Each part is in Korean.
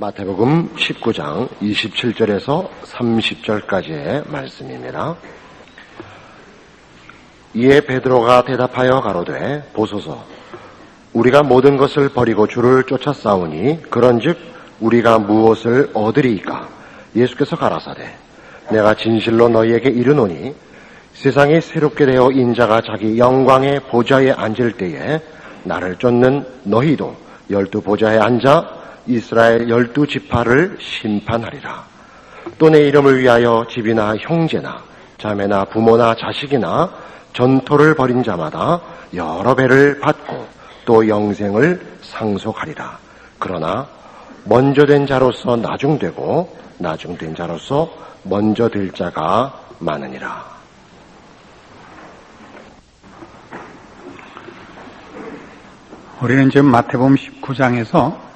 마태복음 19장 27절에서 30절까지의 말씀입니다. 이에 베드로가 대답하여 가로되 보소서 우리가 모든 것을 버리고 주를 쫓아 싸우니 그런즉 우리가 무엇을 얻으리이까 예수께서 가라사대 내가 진실로 너희에게 이르노니 세상이 새롭게 되어 인자가 자기 영광의 보좌에 앉을 때에 나를 쫓는 너희도 열두 보좌에 앉아 이스라엘 열두 지파를 심판하리라. 또 내 이름을 위하여 집이나 형제나 자매나 부모나 자식이나 전토를 벌인 자마다 여러 배를 받고 또 영생을 상속하리라. 그러나 먼저 된 자로서 나중되고 나중된 자로서 먼저 될 자가 많으니라. 우리는 지금 마태복음 19장에서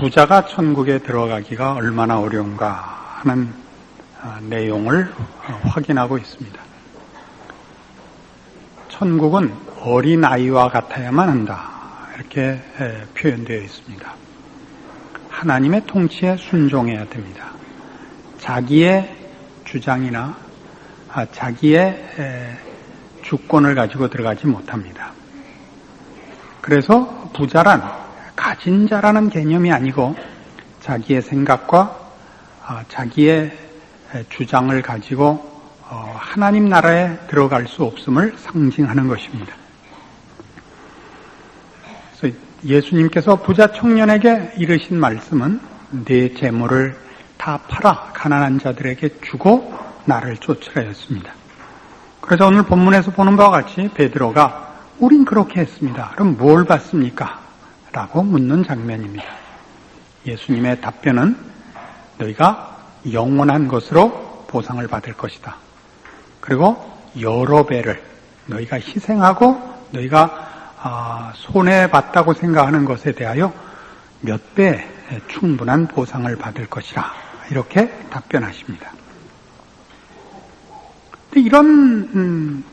부자가 천국에 들어가기가 얼마나 어려운가 하는 어, 내용을 확인하고 있습니다. 천국은 어린 아이와 같아야만 한다. 이렇게 표현되어 있습니다. 하나님의 통치에 순종해야 됩니다. 자기의 주장이나 아, 자기의 주권을 가지고 들어가지 못합니다. 그래서 부자란 가진 자라는 개념이 아니고 자기의 생각과 아, 자기의 주장을 가지고 어, 하나님 나라에 들어갈 수 없음을 상징하는 것입니다. 그래서 예수님께서 부자 청년에게 이르신 말씀은 내 재물을 다 팔아 가난한 자들에게 주고 나를 쫓으라였습니다. 그래서 오늘 본문에서 보는 바와 같이 베드로가 우린 그렇게 했습니다. 그럼 뭘 받습니까? 라고 묻는 장면입니다. 예수님의 답변은 너희가 영원한 것으로 보상을 받을 것이다. 그리고 여러 배를 너희가 희생하고 너희가 아, 손해봤다고 생각하는 것에 대하여 몇 배 충분한 보상을 받을 것이라 이렇게 답변하십니다. 이런 음,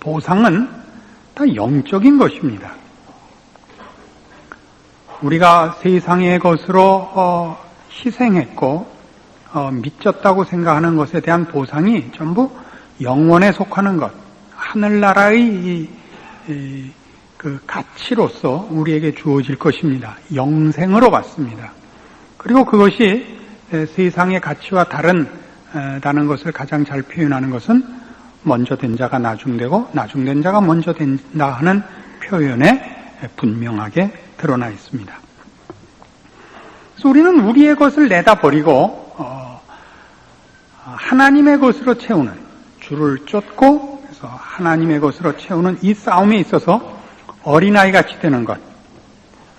보상은 다 영적인 것입니다. 우리가 세상의 것으로 어, 희생했고 어, 믿졌다고 생각하는 것에 대한 보상이 전부 영원에 속하는 것, 하늘나라의 그 가치로서 우리에게 주어질 것입니다. 영생으로 받습니다. 그리고 그것이 세상의 가치와 다른 다는 것을 가장 잘 표현하는 것은 먼저 된 자가 나중되고 나중된 자가 먼저 된다 하는 표현에 분명하게 드러나 있습니다. 그래서 우리는 우리의 것을 내다 버리고 어, 하나님의 것으로 채우는 주를 쫓고 그래서 하나님의 것으로 채우는 이 싸움에 있어서 어린아이 같이 되는 것,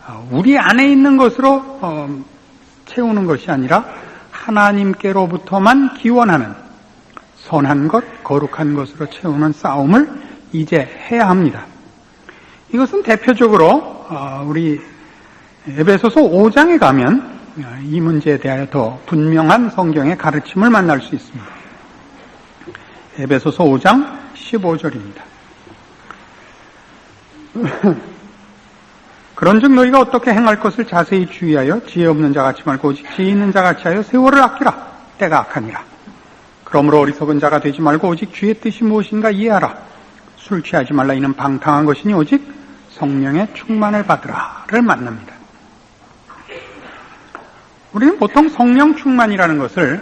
어, 우리 안에 있는 것으로 어, 채우는 것이 아니라 하나님께로부터만 기원하는 선한 것, 거룩한 것으로 채우는 싸움을 이제 해야 합니다. 이것은 대표적으로 어, 우리 에베소서 5장에 가면 이 문제에 대하여 더 분명한 성경의 가르침을 만날 수 있습니다. 에베소서 5장 15절입니다. 그런즉 너희가 어떻게 행할 것을 자세히 주의하여 지혜 없는 자 같이 말고 오직 지혜 있는 자 같이 하여 세월을 아끼라 때가 악하니라. 그러므로 어리석은 자가 되지 말고 오직 주의 뜻이 무엇인가 이해하라. 술 취하지 말라 이는 방탕한 것이니 오직 성령의 충만을 받으라를 만납니다. 우리는 보통 성령 충만이라는 것을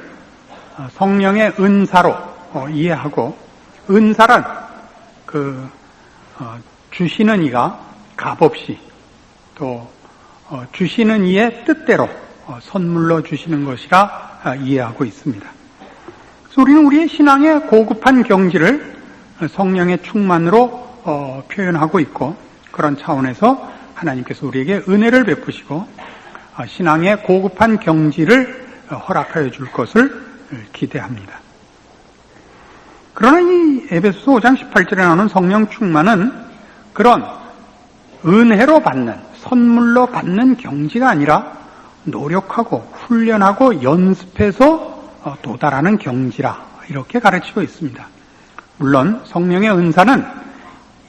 어, 성령의 은사로 어, 이해하고 은사란 그 어, 주시는 이가 값없이 또 주시는 이의 뜻대로 선물로 주시는 것이라 이해하고 있습니다. 그래서 우리는 우리의 신앙의 고급한 경지를 성령의 충만으로 표현하고 있고 그런 차원에서 하나님께서 우리에게 은혜를 베푸시고 어, 신앙의 고급한 경지를 허락하여 줄 것을 기대합니다. 그러나 이 에베소서 5장 18절에 나오는 성령 충만은 그런 은혜로 받는 선물로 받는 경지가 아니라 노력하고 훈련하고 연습해서 어, 도달하는 경지라 이렇게 가르치고 있습니다. 물론 성령의 은사는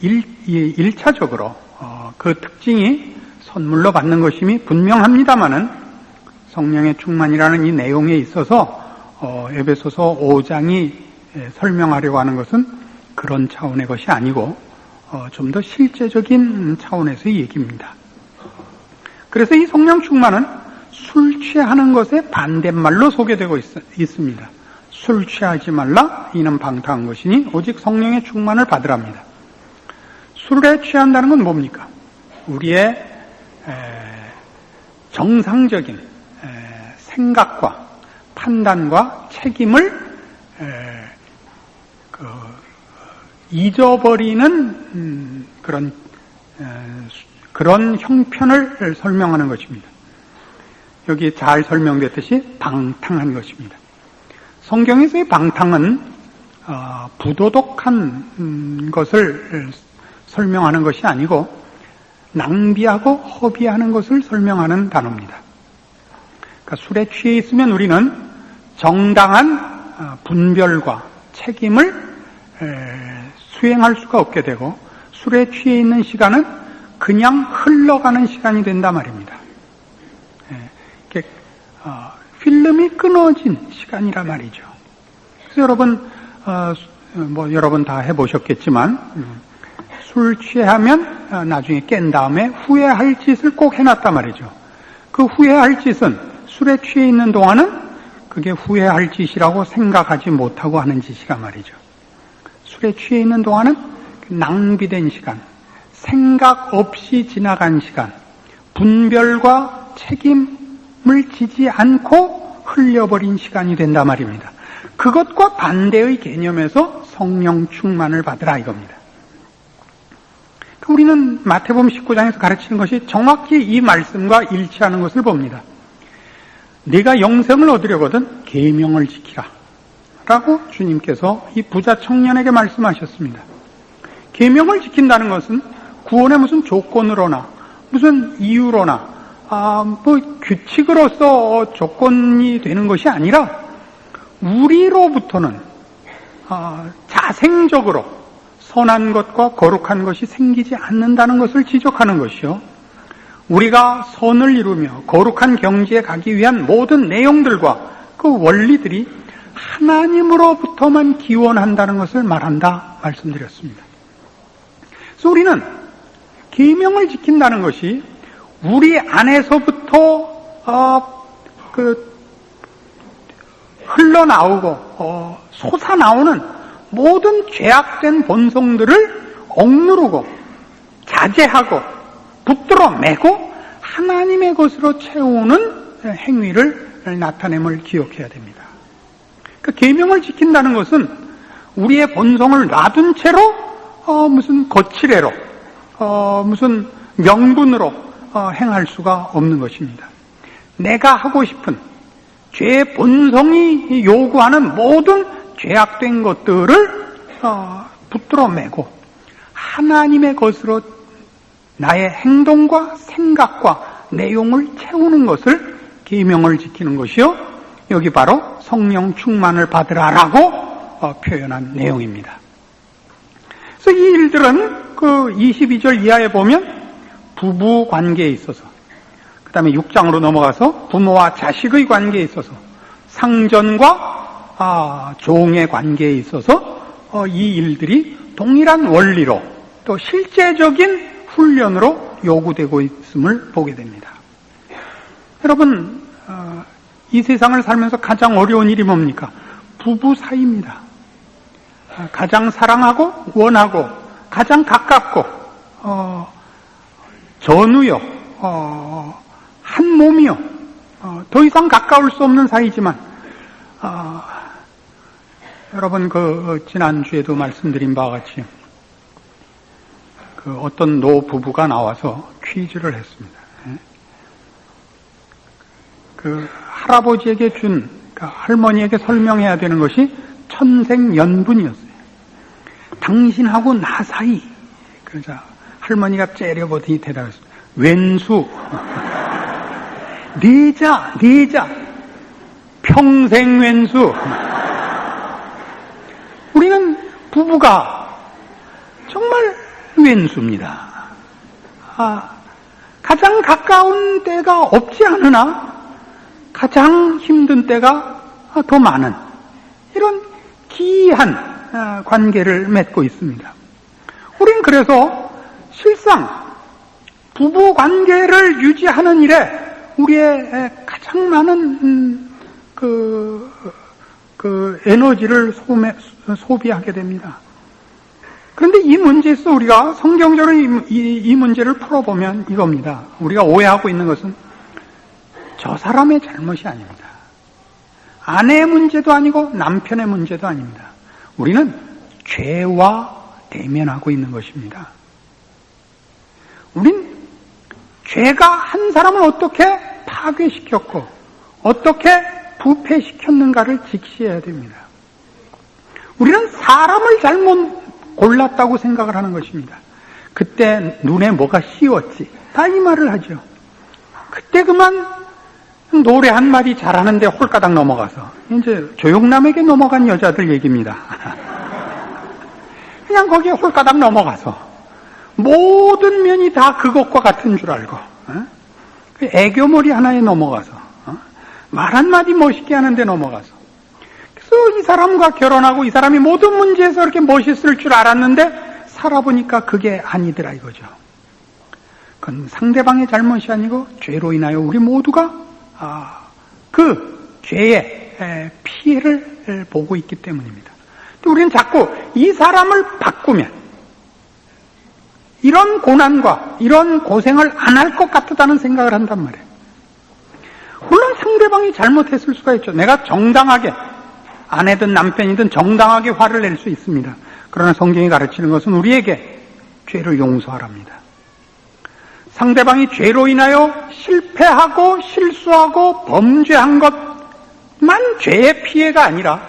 일, 차적으로그 어, 특징이 선물로 받는 것임이 분명합니다마는 성령의 충만이라는 이 내용에 있어서 어, 에베소서 5장이 설명하려고 하는 것은 그런 차원의 것이 아니고 어, 좀 더 실제적인 차원에서의 얘기입니다. 그래서 이 성령 충만은 술 취하는 것의 반대말로 소개되고 있, 있습니다. 술 취하지 말라 이는 방탕한 것이니 오직 성령의 충만을 받으랍니다. 술에 취한다는 건 뭡니까? 우리의 에, 정상적인 에, 생각과 판단과 책임을 에, 그, 잊어버리는 음, 그런 에, 그런 형편을 설명하는 것입니다. 여기 잘 설명됐듯이 방탕한 것입니다. 성경에서의 방탕은 어, 부도덕한 음, 것을 설명하는 것이 아니고 낭비하고 허비하는 것을 설명하는 단어입니다. 그러니까 술에 취해 있으면 우리는 정당한 어, 분별과 책임을 수행할 수가 없게 되고 술에 취해 있는 시간은 그냥 흘러가는 시간이 된단 말입니다. 이렇게 어, 필름이 끊어진 시간이라 말이죠. 그래서 여러분 어, 뭐 여러분 다 해보셨겠지만 음, 술 취하면 어, 나중에 깬 다음에 후회할 짓을 꼭 해놨단 말이죠. 그 후회할 짓은 술에 취해 있는 동안은 그게 후회할 짓이라고 생각하지 못하고 하는 짓이란 말이죠. 술에 취해 있는 동안은 낭비된 시간, 생각 없이 지나간 시간, 분별과 책임 을 지지 않고 흘려버린 시간이 된단 말입니다. 그것과 반대의 개념에서 성령 충만을 받으라 이겁니다. 우리는 마태복음 19장에서 가르치는 것이 정확히 이 말씀과 일치하는 것을 봅니다. 네가 영생을 얻으려거든 계명을 지키라. 라고 주님께서 이 부자 청년에게 말씀하셨습니다. 계명을 지킨다는 것은 구원의 무슨 조건으로나 무슨 이유로나 아, 뭐 규칙으로서 조건이 되는 것이 아니라 우리로부터는 아, 자생적으로 선한 것과 거룩한 것이 생기지 않는다는 것을 지적하는 것이요. 우리가 선을 이루며 거룩한 경지에 가기 위한 모든 내용들과 그 원리들이 하나님으로부터만 기원한다는 것을 말한다 말씀드렸습니다. 그래서 우리는 계명을 지킨다는 것이 우리 안에서부터 어, 그 흘러나오고 어, 솟아나오는 모든 죄악된 본성들을 억누르고 자제하고 붙들어 매고 하나님의 것으로 채우는 행위를 나타냄을 기억해야 됩니다. 그 계명을 지킨다는 것은 우리의 본성을 놔둔 채로 어, 무슨 거칠애로 어, 무슨 명분으로 어, 행할 수가 없는 것입니다. 내가 하고 싶은 죄 본성이 요구하는 모든 죄악된 것들을 어, 붙들어 매고 하나님의 것으로 나의 행동과 생각과 내용을 채우는 것을 계명을 지키는 것이요. 여기 바로 성령 충만을 받으라라고 어, 표현한 내용입니다. 그래서 이 일들은 그 22절 이하에 보면 부부 관계에 있어서 그 다음에 6장으로 넘어가서 부모와 자식의 관계에 있어서 상전과 아, 종의 관계에 있어서 어, 이 일들이 동일한 원리로 또 실제적인 훈련으로 요구되고 있음을 보게 됩니다. 여러분 어, 이 세상을 살면서 가장 어려운 일이 뭡니까? 부부 사이입니다. 아, 가장 사랑하고 원하고 가장 가깝고 어, 전우요 어, 한 몸이요 어, 더 이상 가까울 수 없는 사이지만 어, 여러분 그 지난 주에도 말씀드린 바와 같이 그 어떤 노 부부가 나와서 퀴즈를 했습니다. 예? 그 할아버지에게 준 그러니까 할머니에게 설명해야 되는 것이 천생연분이었어요. 당신하고 나 사이. 그러자 할머니가 째려보더니 대답했습니다. 왼수. 네자, 네자. 평생 왼수. 우리는 부부가 정말 왼수입니다. 아, 가장 가까운 때가 없지 않으나 가장 힘든 때가 더 많은 이런 기이한 아, 관계를 맺고 있습니다. 우린 그래서 실상 부부 관계를 유지하는 일에 우리의 가장 많은 음, 그, 그 에너지를 소매, 소비하게 됩니다. 그런데 이 문제에서 우리가 성경적으로 이, 이, 이 문제를 풀어보면 이겁니다. 우리가 오해하고 있는 것은 저 사람의 잘못이 아닙니다. 아내의 문제도 아니고 남편의 문제도 아닙니다. 우리는 죄와 대면하고 있는 것입니다. 우린 죄가 한 사람을 어떻게 파괴시켰고 어떻게 부패시켰는가를 직시해야 됩니다. 우리는 사람을 잘못 골랐다고 생각을 하는 것입니다. 그때 눈에 뭐가 씌웠지. 다 이 말을 하죠. 그때 그만 노래 한 마디 잘하는데 홀가닥 넘어가서 이제 조용남에게 넘어간 여자들 얘기입니다. 그냥 거기에 홀가닥 넘어가서 모든 면이 다 그것과 같은 줄 알고 어? 그 애교머리 하나에 넘어가서 어? 말 한마디 멋있게 하는데 넘어가서 그래서 이 사람과 결혼하고 이 사람이 모든 문제에서 이렇게 멋있을 줄 알았는데 살아보니까 그게 아니더라 이거죠. 그건 상대방의 잘못이 아니고 죄로 인하여 우리 모두가 아, 그 죄의 피해를 보고 있기 때문입니다. 우리는 자꾸 이 사람을 바꾸면 이런 고난과 이런 고생을 안 할 것 같다는 생각을 한단 말이에요. 물론 상대방이 잘못했을 수가 있죠. 내가 정당하게 아내든 남편이든 정당하게 화를 낼 수 있습니다. 그러나 성경이 가르치는 것은 우리에게 죄를 용서하랍니다. 상대방이 죄로 인하여 실패하고 실수하고 범죄한 것만 죄의 피해가 아니라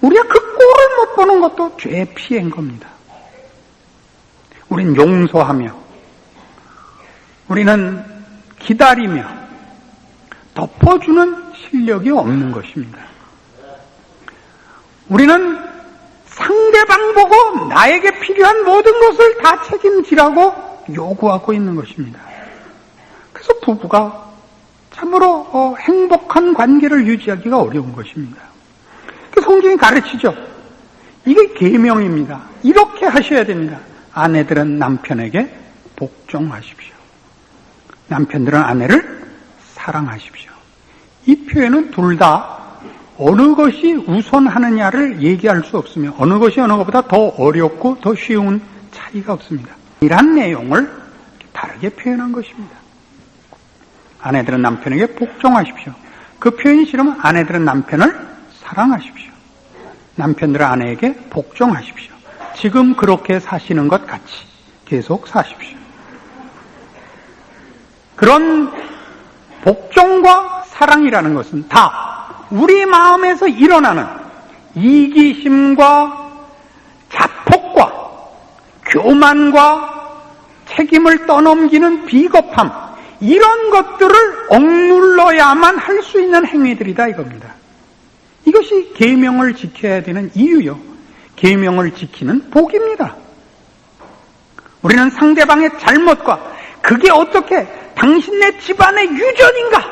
우리가 그 꼴을 못 보는 것도 죄의 피해인 겁니다. 우린 용서하며 우리는 기다리며 덮어주는 실력이 없는 것입니다. 우리는 상대방 보고 나에게 필요한 모든 것을 다 책임지라고 요구하고 있는 것입니다. 그래서 부부가 참으로 어, 행복한 관계를 유지하기가 어려운 것입니다. 그 성경이 가르치죠. 이게 계명입니다. 이렇게 하셔야 됩니다. 아내들은 남편에게 복종하십시오. 남편들은 아내를 사랑하십시오. 이 표현은 둘 다 어느 것이 우선하느냐를 얘기할 수 없으며 어느 것이 어느 것보다 더 어렵고 더 쉬운 차이가 없습니다. 이러한 내용을 다르게 표현한 것입니다. 아내들은 남편에게 복종하십시오. 그 표현이 싫으면 아내들은 남편을 사랑하십시오. 남편들은 아내에게 복종하십시오. 지금 그렇게 사시는 것 같이 계속 사십시오. 그런 복종과 사랑이라는 것은 다 우리 마음에서 일어나는 이기심과 자폭과 교만과 책임을 떠넘기는 비겁함 이런 것들을 억눌러야만 할 수 있는 행위들이다 이겁니다. 이것이 계명을 지켜야 되는 이유요. 계명을 지키는 복입니다. 우리는 상대방의 잘못과 그게 어떻게 당신네 집안의 유전인가를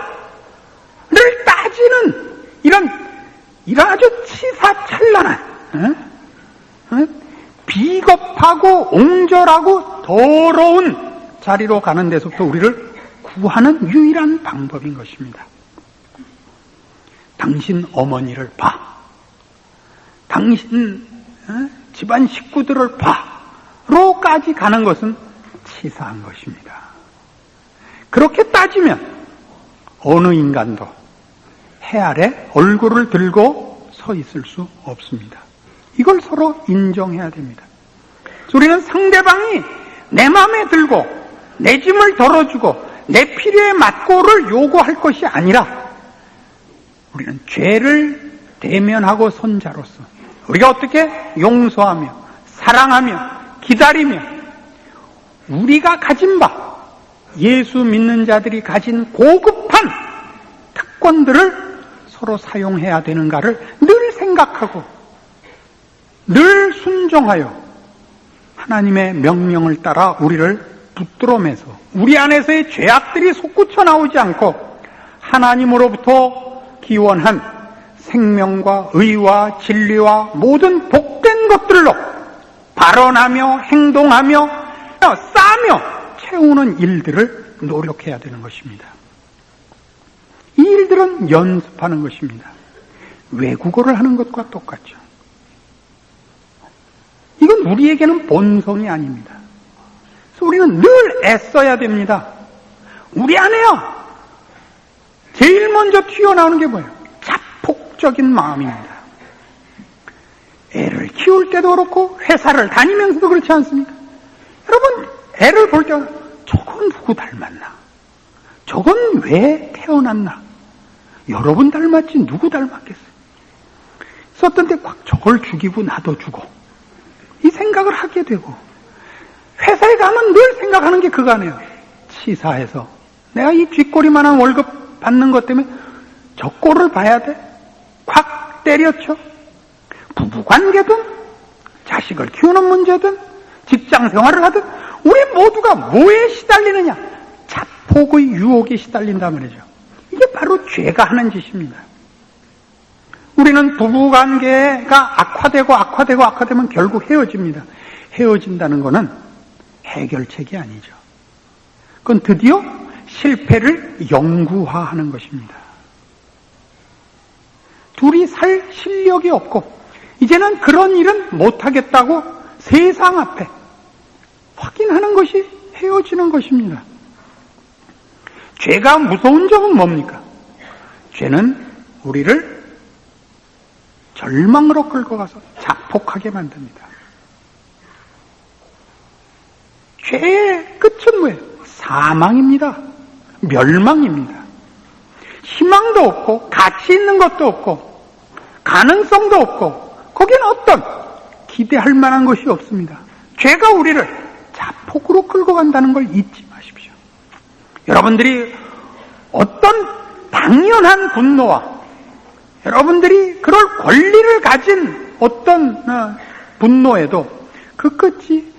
따지는 이런 이런 아주 치사찬란한 어? 어? 비겁하고 옹졸하고 더러운 자리로 가는 데서부터 우리를 구하는 유일한 방법인 것입니다. 당신 어머니를 봐. 당신 어? 집안 식구들을 봐. 로까지 가는 것은 치사한 것입니다. 그렇게 따지면 어느 인간도 해 아래 얼굴을 들고 서 있을 수 없습니다. 이걸 서로 인정해야 됩니다. 우리는 상대방이 내 마음에 들고 내 짐을 덜어주고 내 필요에 맞고를 요구할 것이 아니라 우리는 죄를 대면하고 선자로서 우리가 어떻게? 용서하며 사랑하며 기다리며 우리가 가진 바 예수 믿는 자들이 가진 고급한 특권들을 서로 사용해야 되는가를 늘 생각하고 늘 순종하여 하나님의 명령을 따라 우리를 붙들어매서 우리 안에서의 죄악들이 솟구쳐 나오지 않고 하나님으로부터 기원한 생명과 의와 진리와 모든 복된 것들로 발언하며 행동하며 싸며 채우는 일들을 노력해야 되는 것입니다. 이 일들은 연습하는 것입니다. 외국어를 하는 것과 똑같죠. 이건 우리에게는 본성이 아닙니다. 그래서 우리는 늘 애써야 됩니다. 우리 안에요. 제일 먼저 튀어나오는 게 뭐예요? 자폭적인 마음입니다. 애를 키울 때도 그렇고 회사를 다니면서도 그렇지 않습니까? 여러분 애를 볼 때 저건 누구 닮았나? 저건 왜 태어났나? 여러분 닮았지 누구 닮았겠어요? 그래서 어떤 때꽉 저걸 죽이고 나도 죽어. 이 생각을 하게 되고 회사에 가면 늘 생각하는 게 그거 아니에요. 치사해서 내가 이 뒷꼬리만한 월급 받는 것 때문에 저 꼴을 봐야 돼? 콱 때려쳐? 부부 관계든 자식을 키우는 문제든 직장 생활을 하든 우리 모두가 뭐에 시달리느냐? 자폭의 유혹에 시달린다 말이죠. 이게 바로 죄가 하는 짓입니다. 우리는 부부 관계가 악화되고 악화되고 악화되면 결국 헤어집니다. 헤어진다는 것은 해결책이 아니죠. 그건 드디어 실패를 영구화하는 것입니다. 둘이 살 실력이 없고 이제는 그런 일은 못하겠다고 세상 앞에 확인하는 것이 헤어지는 것입니다. 죄가 무서운 점은 뭡니까? 죄는 우리를 절망으로 끌고 가서 자폭하게 만듭니다. 죄의 끝은 뭐예요? 사망입니다. 멸망입니다. 희망도 없고, 가치 있는 것도 없고, 가능성도 없고, 거기는 어떤 기대할 만한 것이 없습니다. 죄가 우리를 자폭으로 끌고 간다는 걸 잊지 마십시오. 여러분들이 어떤 당연한 분노와 여러분들이 그럴 권리를 가진 어떤 어, 분노에도 그 끝이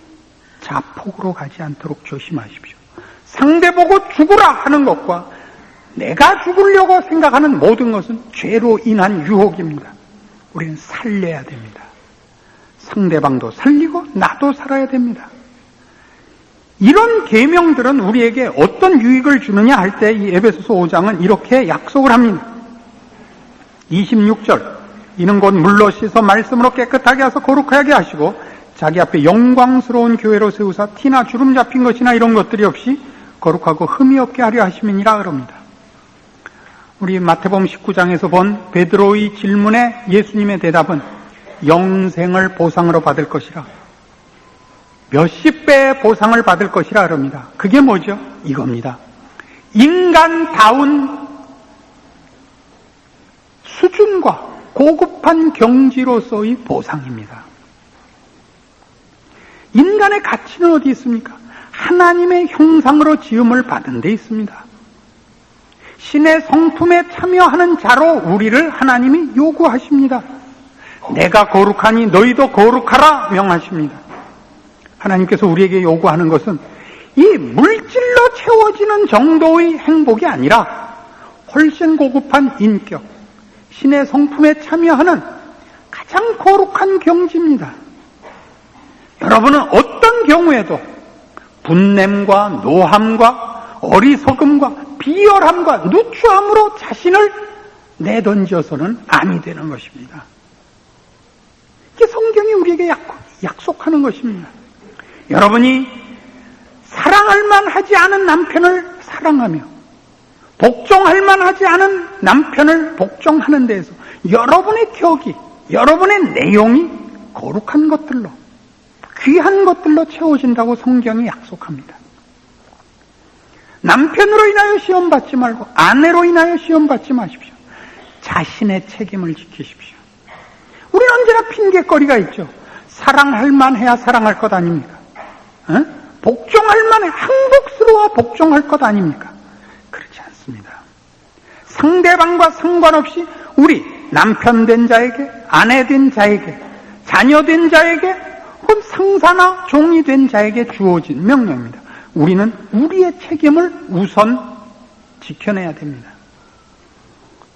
자폭으로 가지 않도록 조심하십시오. 상대 보고 죽으라 하는 것과 내가 죽으려고 생각하는 모든 것은 죄로 인한 유혹입니다. 우리는 살려야 됩니다. 상대방도 살리고 나도 살아야 됩니다. 이런 계명들은 우리에게 어떤 유익을 주느냐 할 때 이 에베소서 5장은 이렇게 약속을 합니다. 26절 이는 곧 물로 씻어 말씀으로 깨끗하게 하서 거룩하게 하시고 자기 앞에 영광스러운 교회로 세우사 티나 주름 잡힌 것이나 이런 것들이 없이 거룩하고 흠이 없게 하려 하심이니라 그럽니다. 우리 마태복음 19장에서 본 베드로의 질문에 예수님의 대답은 영생을 보상으로 받을 것이라 몇십 배의 보상을 받을 것이라 그럽니다. 그게 뭐죠? 이겁니다. 인간다운 수준과 고급한 경지로서의 보상입니다. 인간의 가치는 어디 있습니까? 하나님의 형상으로 지음을 받은 데 있습니다. 신의 성품에 참여하는 자로 우리를 하나님이 요구하십니다. 내가 거룩하니 너희도 거룩하라 명하십니다. 하나님께서 우리에게 요구하는 것은 이 물질로 채워지는 정도의 행복이 아니라 훨씬 고급한 인격, 신의 성품에 참여하는 가장 거룩한 경지입니다. 여러분은 어떤 경우에도 분냄과 노함과 어리석음과 비열함과 누추함으로 자신을 내던져서는 아니 되는 것입니다. 이게 성경이 우리에게 약속하는 것입니다. 여러분이 사랑할 만하지 않은 남편을 사랑하며 복종할 만하지 않은 남편을 복종하는 데에서 여러분의 격이, 여러분의 내용이 거룩한 것들로, 귀한 것들로 채워진다고 성경이 약속합니다. 남편으로 인하여 시험 받지 말고 아내로 인하여 시험 받지 마십시오. 자신의 책임을 지키십시오. 우리는 언제나 핑계거리가 있죠. 사랑할 만해야 사랑할 것 아닙니까? 어? 복종할 만해 항복스러워 복종할 것 아닙니까? 그렇지 않습니다. 상대방과 상관없이 우리 남편 된 자에게, 아내 된 자에게, 자녀 된 자에게, 혹은 상사나 종이 된 자에게 주어진 명령입니다. 우리는 우리의 책임을 우선 지켜내야 됩니다.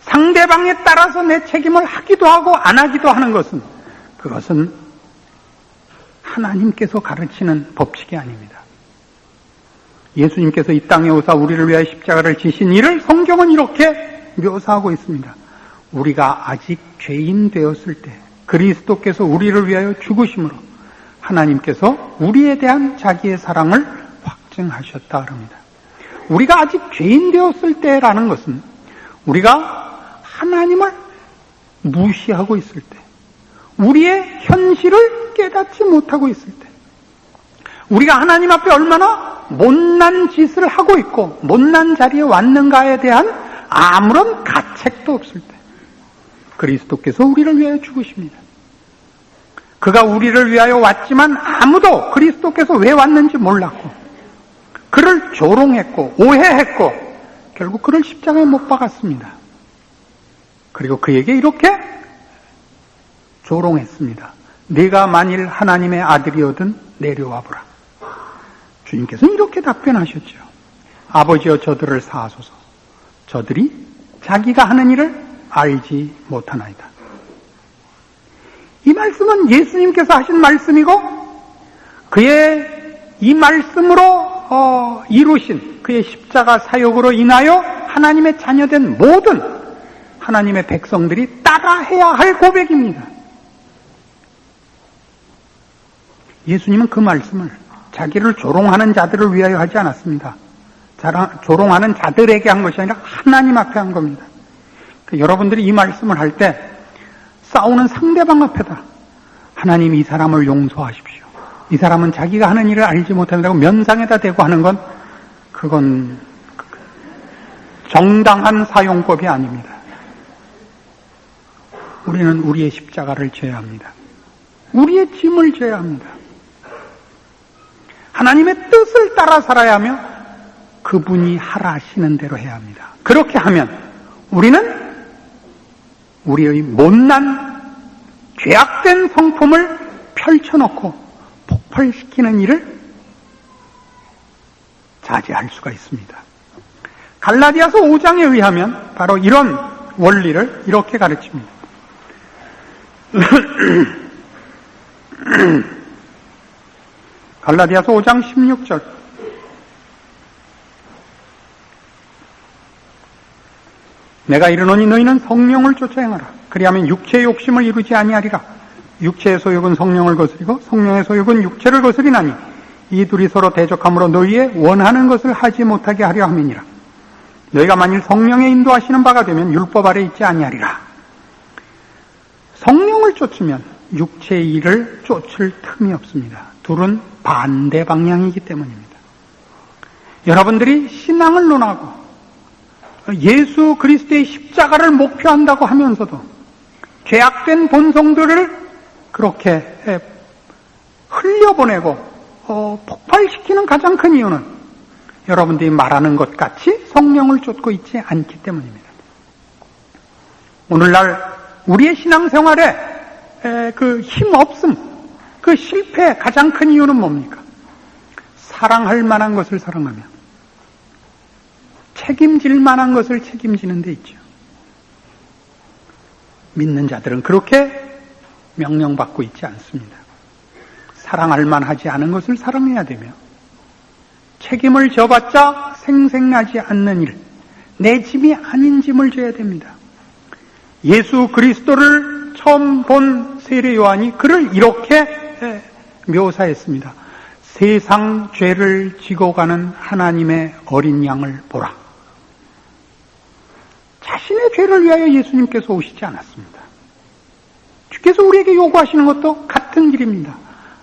상대방에 따라서 내 책임을 하기도 하고 안 하기도 하는 것은 그것은 하나님께서 가르치는 법칙이 아닙니다. 예수님께서 이 땅에 오사 우리를 위하여 십자가를 지신 일을 성경은 이렇게 묘사하고 있습니다. 우리가 아직 죄인 되었을 때 그리스도께서 우리를 위하여 죽으심으로 하나님께서 우리에 대한 자기의 사랑을 확증하셨다 그럽니다. 우리가 아직 죄인 되었을 때라는 것은 우리가 하나님을 무시하고 있을 때, 우리의 현실을 깨닫지 못하고 있을 때, 우리가 하나님 앞에 얼마나 못난 짓을 하고 있고 못난 자리에 왔는가에 대한 아무런 가책도 없을 때 그리스도께서 우리를 위하여 죽으십니다. 그가 우리를 위하여 왔지만 아무도 그리스도께서 왜 왔는지 몰랐고 그를 조롱했고 오해했고 결국 그를 십자가에 못 박았습니다. 그리고 그에게 이렇게 조롱했습니다. 네가 만일 하나님의 아들이어든 내려와 보라. 주님께서는 이렇게 답변하셨죠. 아버지여 저들을 사하소서. 저들이 자기가 하는 일을 알지 못하나이다. 이 말씀은 예수님께서 하신 말씀이고 그의 이 말씀으로 어, 이루신 그의 십자가 사역으로 인하여 하나님의 자녀된 모든 하나님의 백성들이 따라해야 할 고백입니다. 예수님은 그 말씀을 자기를 조롱하는 자들을 위하여 하지 않았습니다. 자랑, 조롱하는 자들에게 한 것이 아니라 하나님 앞에 한 겁니다. 그 여러분들이 이 말씀을 할 때 싸우는 상대방 앞에다 하나님 이 사람을 용서하십시오. 이 사람은 자기가 하는 일을 알지 못한다고 면상에다 대고 하는 건 그건 정당한 사용법이 아닙니다. 우리는 우리의 십자가를 져야 합니다. 우리의 짐을 져야 합니다. 하나님의 뜻을 따라 살아야 하며 그분이 하라시는 대로 해야 합니다. 그렇게 하면 우리는 우리의 못난 죄악된 성품을 펼쳐놓고 폭발시키는 일을 자제할 수가 있습니다. 갈라디아서 5장에 의하면 바로 이런 원리를 이렇게 가르칩니다. 갈라디아서 5장 16절. 내가 이르노니 너희는 성령을 쫓아 행하라. 그리하면 육체의 욕심을 이루지 아니하리라. 육체의 소욕은 성령을 거스리고 성령의 소욕은 육체를 거스리나니 이 둘이 서로 대적함으로 너희의 원하는 것을 하지 못하게 하려 함이니라. 너희가 만일 성령의 인도하시는 바가 되면 율법 아래 있지 아니하리라. 성령을 쫓으면 육체의 일을 쫓을 틈이 없습니다. 둘은 반대 방향이기 때문입니다. 여러분들이 신앙을 논하고 예수 그리스도의 십자가를 목표한다고 하면서도 죄악된 본성들을 그렇게 흘려보내고 어, 폭발시키는 가장 큰 이유는 여러분들이 말하는 것 같이 성령을 쫓고 있지 않기 때문입니다. 오늘날 우리의 신앙생활에 그힘 없음, 그 실패의 가장 큰 이유는 뭡니까? 사랑할 만한 것을 사랑하며 책임질 만한 것을 책임지는 데 있죠. 믿는 자들은 그렇게 명령받고 있지 않습니다. 사랑할 만하지 않은 것을 사랑해야 되며 책임을 져봤자 생생나지 않는 일, 내 짐이 아닌 짐을 져야 됩니다. 예수 그리스도를 처음 본 세례 요한이 그를 이렇게 묘사했습니다. 세상 죄를 지고 가는 하나님의 어린 양을 보라. 자신의 죄를 위하여 예수님께서 오시지 않았습니다. 주께서 우리에게 요구하시는 것도 같은 길입니다.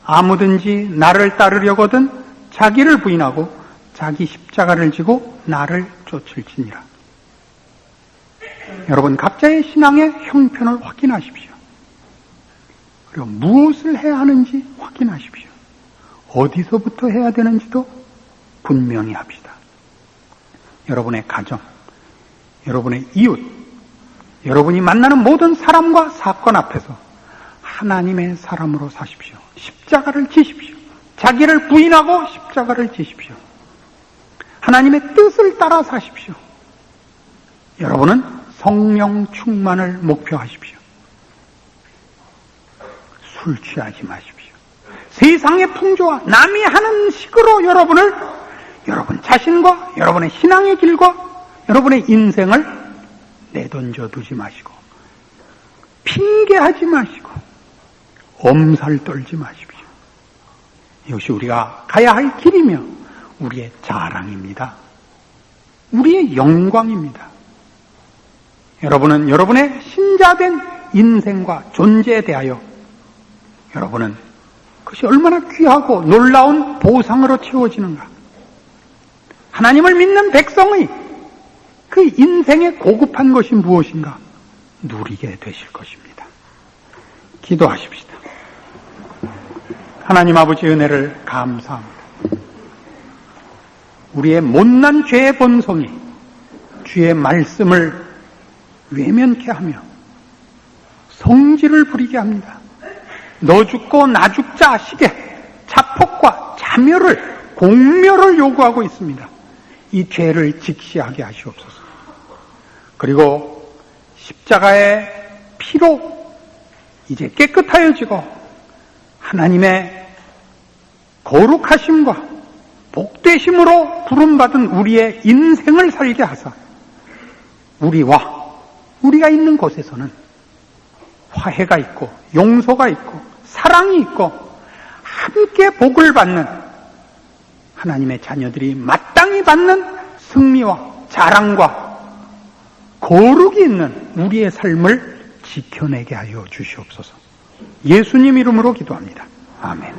아무든지 나를 따르려거든 자기를 부인하고 자기 십자가를 지고 나를 쫓을지니라. 여러분 각자의 신앙의 형편을 확인하십시오. 그리고 무엇을 해야 하는지 확인하십시오. 어디서부터 해야 되는지도 분명히 합시다. 여러분의 가정, 여러분의 이웃, 여러분이 만나는 모든 사람과 사건 앞에서 하나님의 사람으로 사십시오. 십자가를 지십시오. 자기를 부인하고 십자가를 지십시오. 하나님의 뜻을 따라 사십시오. 여러분은 성령 충만을 목표하십시오. 술 취하지 마십시오. 세상의 풍조와 남이 하는 식으로 여러분을 여러분 자신과 여러분의 신앙의 길과 여러분의 인생을 내던져 두지 마시고 핑계하지 마시고 엄살 떨지 마십시오. 이것이 우리가 가야 할 길이며 우리의 자랑입니다. 우리의 영광입니다. 여러분은 여러분의 신자된 인생과 존재에 대하여 여러분은 그것이 얼마나 귀하고 놀라운 보상으로 채워지는가. 하나님을 믿는 백성의 그 인생의 고급한 것이 무엇인가 누리게 되실 것입니다. 기도하십시다. 하나님 아버지 은혜를 감사합니다. 우리의 못난 죄의 본성이 주의 말씀을 외면케 하며 성질을 부리게 합니다. 너 죽고 나 죽자 식의 자폭과 자멸을 공멸을 요구하고 있습니다. 이 죄를 직시하게 하시옵소서. 그리고 십자가의 피로 이제 깨끗하여지고 하나님의 거룩하심과 복되심으로 부름받은 우리의 인생을 살게 하사 우리와 우리가 있는 곳에서는 화해가 있고 용서가 있고 사랑이 있고 함께 복을 받는 하나님의 자녀들이 마땅히 받는 승리와 자랑과 거룩이 있는 우리의 삶을 지켜내게 하여 주시옵소서. 예수님 이름으로 기도합니다. 아멘.